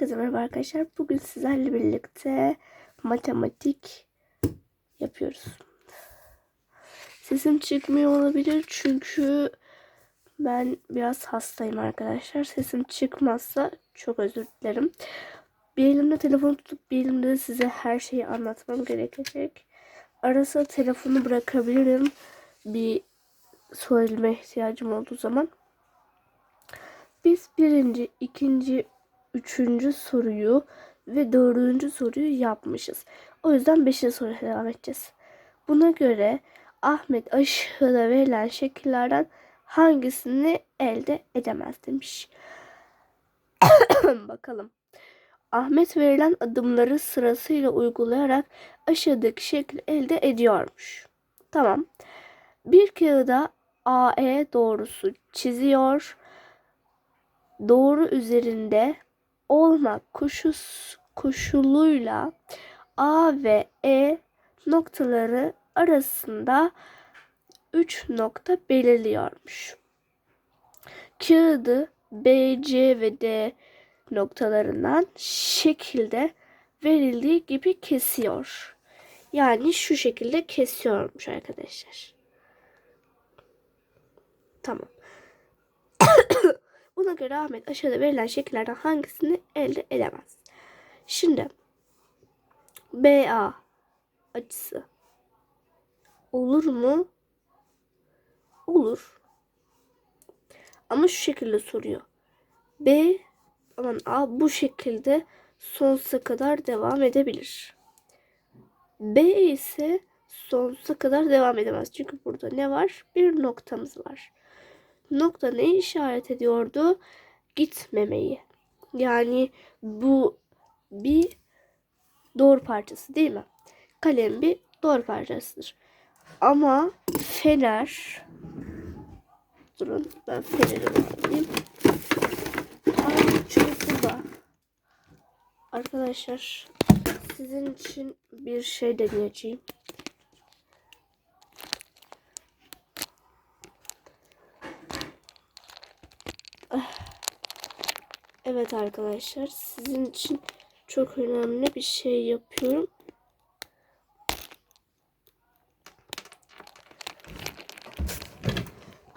Herkese merhaba arkadaşlar. Bugün sizlerle birlikte matematik yapıyoruz. Sesim çıkmıyor olabilir çünkü ben biraz hastayım arkadaşlar. Sesim çıkmazsa çok özür dilerim. Bir elimde telefon tutup bir elimde de size her şeyi anlatmam gerekecek. Arası telefonu bırakabilirim. Bir söyleme ihtiyacım olduğu zaman. Biz birinci, ikinci, üçüncü soruyu ve dördüncü soruyu yapmışız. O yüzden beşinci soruya devam edeceğiz. Buna göre Ahmet aşağıda verilen şekillerden hangisini elde edemez demiş. Bakalım. Ahmet verilen adımları sırasıyla uygulayarak aşağıdaki şekli elde ediyormuş. Tamam. Bir kağıda AE doğrusu çiziyor doğru üzerinde olmak koşus, koşuluyla A ve E noktaları arasında 3 nokta belirliyormuş. Kağıdı B, C ve D noktalarından şekilde verildiği gibi kesiyor. Yani şu şekilde kesiyormuş arkadaşlar. Tamam. Buna göre Ahmet aşağıda verilen şekillerden hangisini elde edemez? Şimdi BA açısı olur mu? Olur. Ama şu şekilde soruyor. B aman A bu şekilde sonsuza kadar devam edebilir. B ise sonsuza kadar devam edemez. Çünkü burada ne var? Bir noktamız var nokta ne işaret ediyordu? Gitmemeyi. Yani bu bir doğru parçası değil mi? Kalem bir doğru parçasıdır. Ama fener durun ben feneri alayım. Ay çok burada. Arkadaşlar sizin için bir şey deneyeceğim. Evet arkadaşlar sizin için çok önemli bir şey yapıyorum.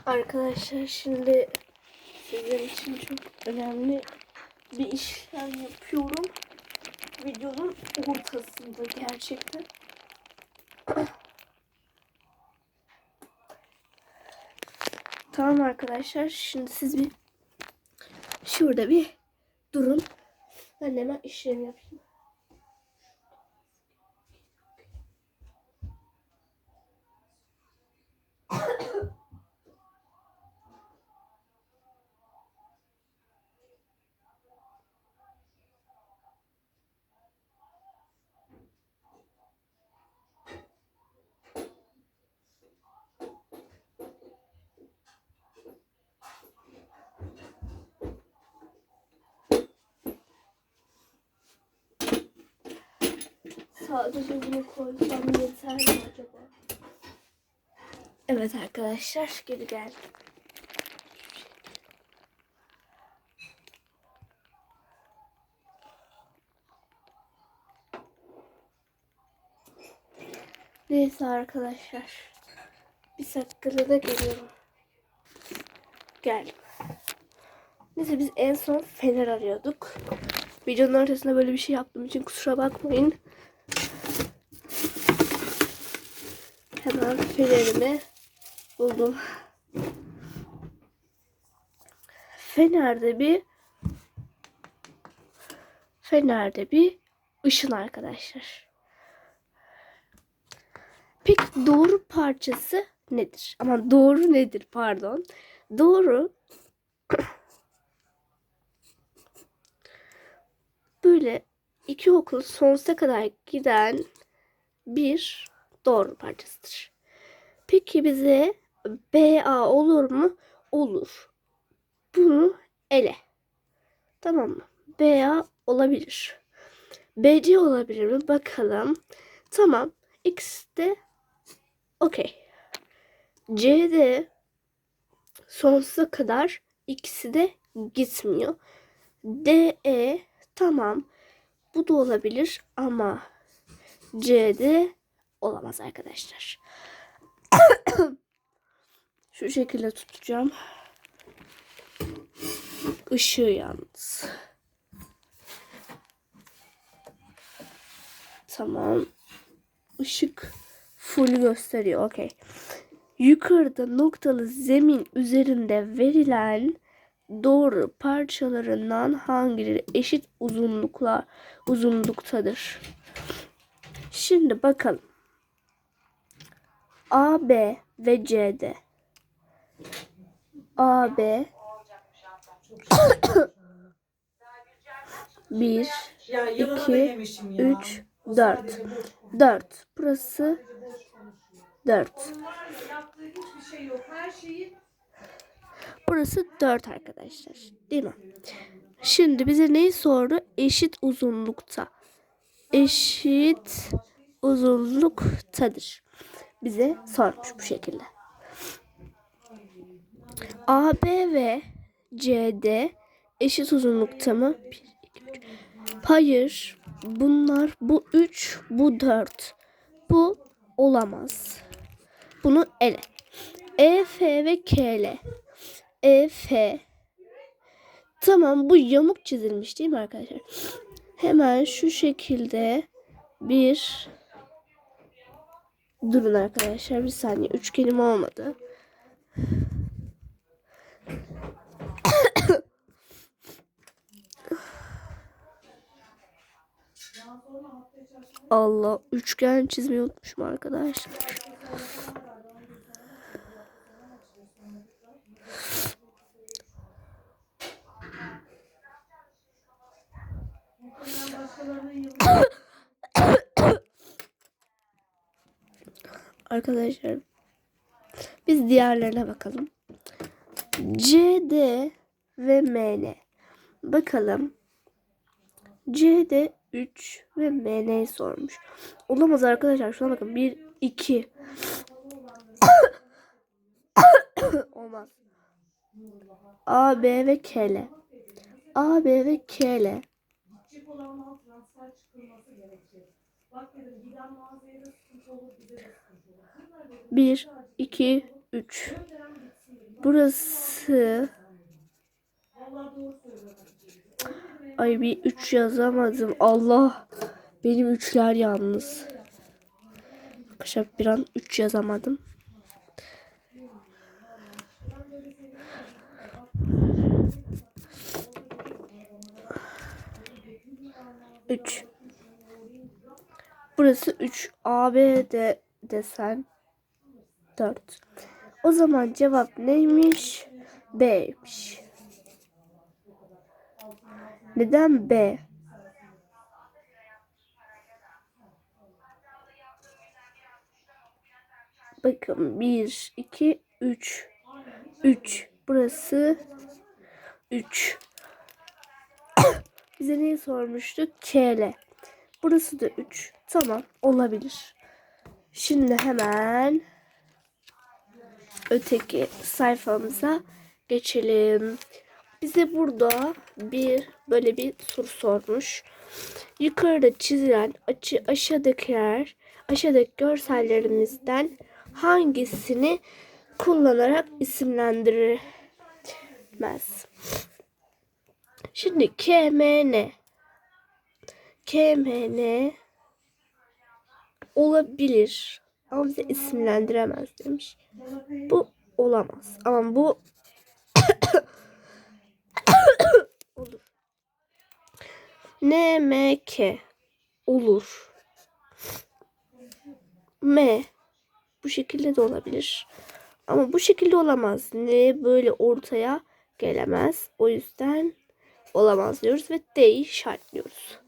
Arkadaşlar şimdi sizin için çok önemli bir işlem yapıyorum. Videonun ortasında gerçekten. Tamam arkadaşlar şimdi siz bir şurada bir durun. Ben hemen işlem yapayım. Koysam yeter mi acaba? Evet arkadaşlar geri geldim. Neyse arkadaşlar. Bir dakikada da geliyorum. Geldim. Neyse biz en son fener arıyorduk. Videonun ortasında böyle bir şey yaptığım için kusura bakmayın. Hemen fenerimi buldum. Fenerde bir Fenerde bir ışın arkadaşlar. Peki doğru parçası nedir? Ama doğru nedir pardon. Doğru böyle iki okul sonsuza kadar giden bir doğru parçasıdır. Peki bize BA olur mu? Olur. Bunu ele. Tamam mı? BA olabilir. BC olabilir mi? Bakalım. Tamam. X de okey. C'de sonsuza kadar ikisi de gitmiyor. DE Tamam. Bu da olabilir ama C'de olamaz arkadaşlar. Şu şekilde tutacağım. Işığı yalnız. Tamam. Işık full gösteriyor. Okey. Yukarıda noktalı zemin üzerinde verilen doğru parçalarından hangileri eşit uzunlukla uzunluktadır? Şimdi bakalım. A, B ve C'de. A, B 1 Ya yılanı da İki, yemişim ya. 3 4 4 Burası 4 Yaptığı hiçbir şey yok. Her şeyi Burası 4 arkadaşlar. Değil mi? Şimdi bize neyi sordu? Eşit uzunlukta. Eşit uzunluktadır. Bize sormuş bu şekilde. AB ve CD eşit uzunlukta mı? 1, 2, 3. Hayır. Bunlar bu 3, bu 4. Bu olamaz. Bunu ele. EF ve KL. EF. Tamam bu yamuk çizilmiş değil mi arkadaşlar? Hemen şu şekilde bir durun arkadaşlar bir saniye üçgenim olmadı. Allah üçgen çizmeyi unutmuşum arkadaşlar. Arkadaşlar biz diğerlerine bakalım. CD ve MN. Bakalım. CD 3 ve MN sormuş. Olamaz arkadaşlar. Şuna bakın. 1 2 Olmaz. A, B ve KL. A, B ve KL. Transfer çıkılması gerekir. Bak dedim giden mağazaya da sıkıntı olur, bize de sıkıntı olur. Bunlar dedim 1 2 3 gönderen bitsin dedim. Burası. Ay bir 3 yazamadım. Allah. Benim üçler yalnız. Arkadaşlar bir an 3 yazamadım. Üç. Burası 3. AB de desen 4. O zaman cevap neymiş? B'ymiş. Neden B? Bakın 1, 2, 3. 3. Burası 3. Bize neyi sormuştuk? KL. Burası da 3. Tamam olabilir. Şimdi hemen öteki sayfamıza geçelim. Bize burada bir böyle bir soru sormuş. Yukarıda çizilen açı aşağıdakiler aşağıdaki görsellerimizden hangisini kullanarak isimlendirilmez? Şimdi KMN KMN olabilir ama bize isimlendiremez demiş. Bu olamaz. Ama bu olur. NMK olur. M bu şekilde de olabilir. Ama bu şekilde olamaz. N böyle ortaya gelemez. O yüzden olamaz diyoruz ve D'yi işaretliyoruz.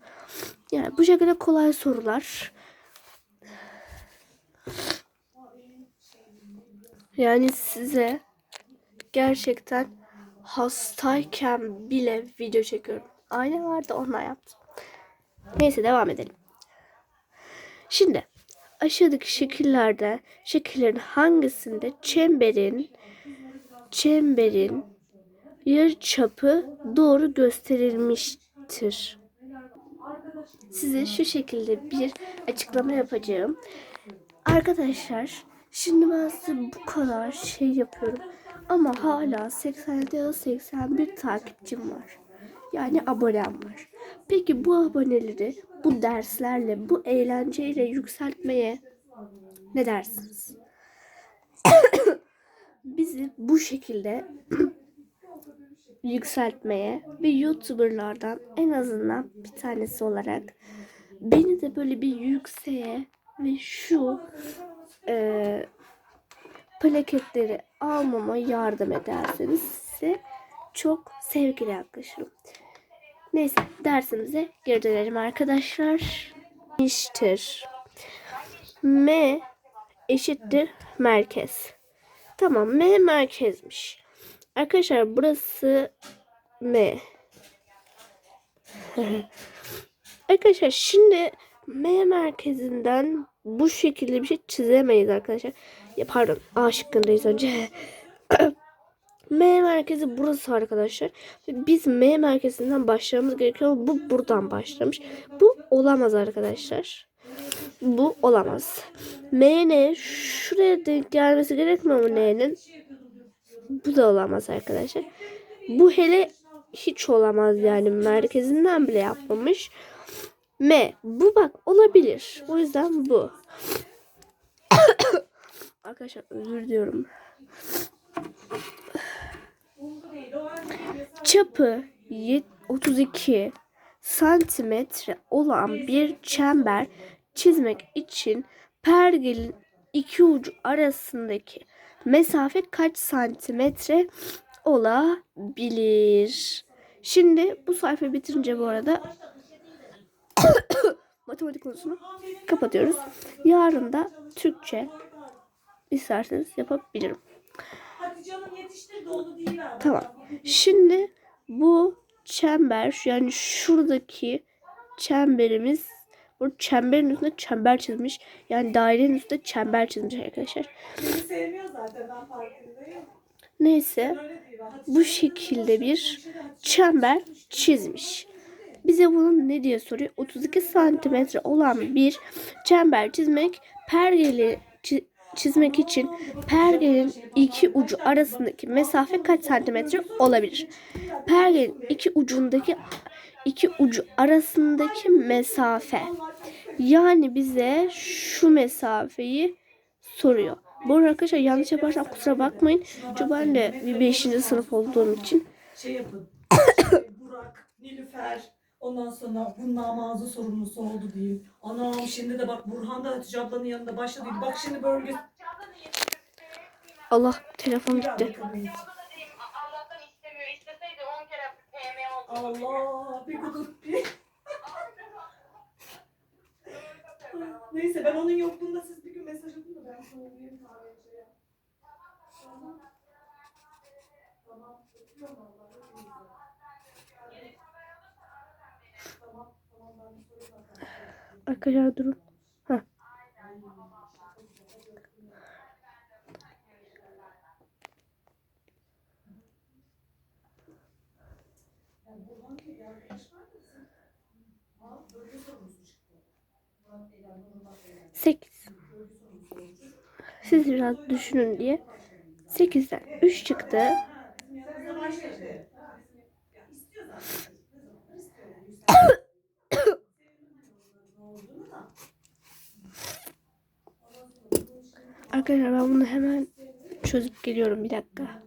Yani bu şekilde kolay sorular. Yani size gerçekten hastayken bile video çekiyorum. Ayna vardı onunla yaptım. Neyse devam edelim. Şimdi aşağıdaki şekillerde şekillerin hangisinde çemberin çemberin yarıçapı doğru gösterilmiştir? size şu şekilde bir açıklama yapacağım. Arkadaşlar şimdi ben size bu kadar şey yapıyorum ama hala 87 ya da 81 takipçim var. Yani abonem var. Peki bu aboneleri bu derslerle, bu eğlenceyle yükseltmeye ne dersiniz? Bizi bu şekilde yükseltmeye ve YouTuber'lardan en azından bir tanesi olarak beni de böyle bir yükseğe ve şu e, plaketleri almama yardım ederseniz size çok sevgiyle yaklaşırım. Neyse dersimize geri dönelim arkadaşlar. İştir. M eşittir merkez. Tamam M merkezmiş. Arkadaşlar burası M. arkadaşlar şimdi M merkezinden bu şekilde bir şey çizemeyiz arkadaşlar. Ya pardon A şıkkındayız önce. M merkezi burası arkadaşlar. Biz M merkezinden başlamamız gerekiyor ama bu buradan başlamış. Bu olamaz arkadaşlar. Bu olamaz. M ne? Şuraya denk gelmesi gerekmiyor mu N'nin? Bu da olamaz arkadaşlar. Bu hele hiç olamaz yani merkezinden bile yapmamış. M. Bu bak olabilir. O yüzden bu. arkadaşlar özür diliyorum. Çapı yet- 32 santimetre olan bir çember çizmek için pergelin iki ucu arasındaki mesafe kaç santimetre olabilir? Şimdi bu sayfayı bitirince bu arada matematik konusunu kapatıyoruz. Yarın da Türkçe isterseniz yapabilirim. Tamam. Şimdi bu çember yani şuradaki çemberimiz bu çemberin üstünde çember çizmiş. Yani dairenin üstünde çember çizmiş arkadaşlar. Beni sevmiyor zaten ben farkındayım. Neyse bu şekilde bir çember çizmiş. Bize bunun ne diye soruyor? 32 santimetre olan bir çember çizmek pergeli çi- çizmek için pergelin iki ucu arasındaki mesafe kaç santimetre olabilir? Pergelin iki ucundaki iki ucu arasındaki mesafe. Yani bize şu mesafeyi soruyor. Bu arada arkadaşlar yanlış yaparsam kusura bakmayın. Çünkü ben de bir 5. sınıf olduğum için Şey yapın. Burak, Nilüfer. Ondan sonra bu namazı sorumlusu oldu diyeyim. Anam şimdi de bak Burhan da Hatice ablanın yanında başladı. Bak şimdi böyle Allah telefon gitti. Allah bir kutu bir. Neyse ben onun yokluğunda siz bir gün mesaj atın da ben sana uğrayayım kahveciye. Tamam. Tamam. Öpüyorum Allah'ı. Arkadaşlar durun. Heh. Yani Burhan diye bir arkadaş var da sizin. Ha, bölge sorumlusu çıktı. Murat Bey'den, Nurullah Bey'den. 8. Bölge sorumlusu oldu. Siz biraz düşünün diye. 8'den 3 çıktı. Arkadaşlar ben bunu hemen çözüp geliyorum bir dakika.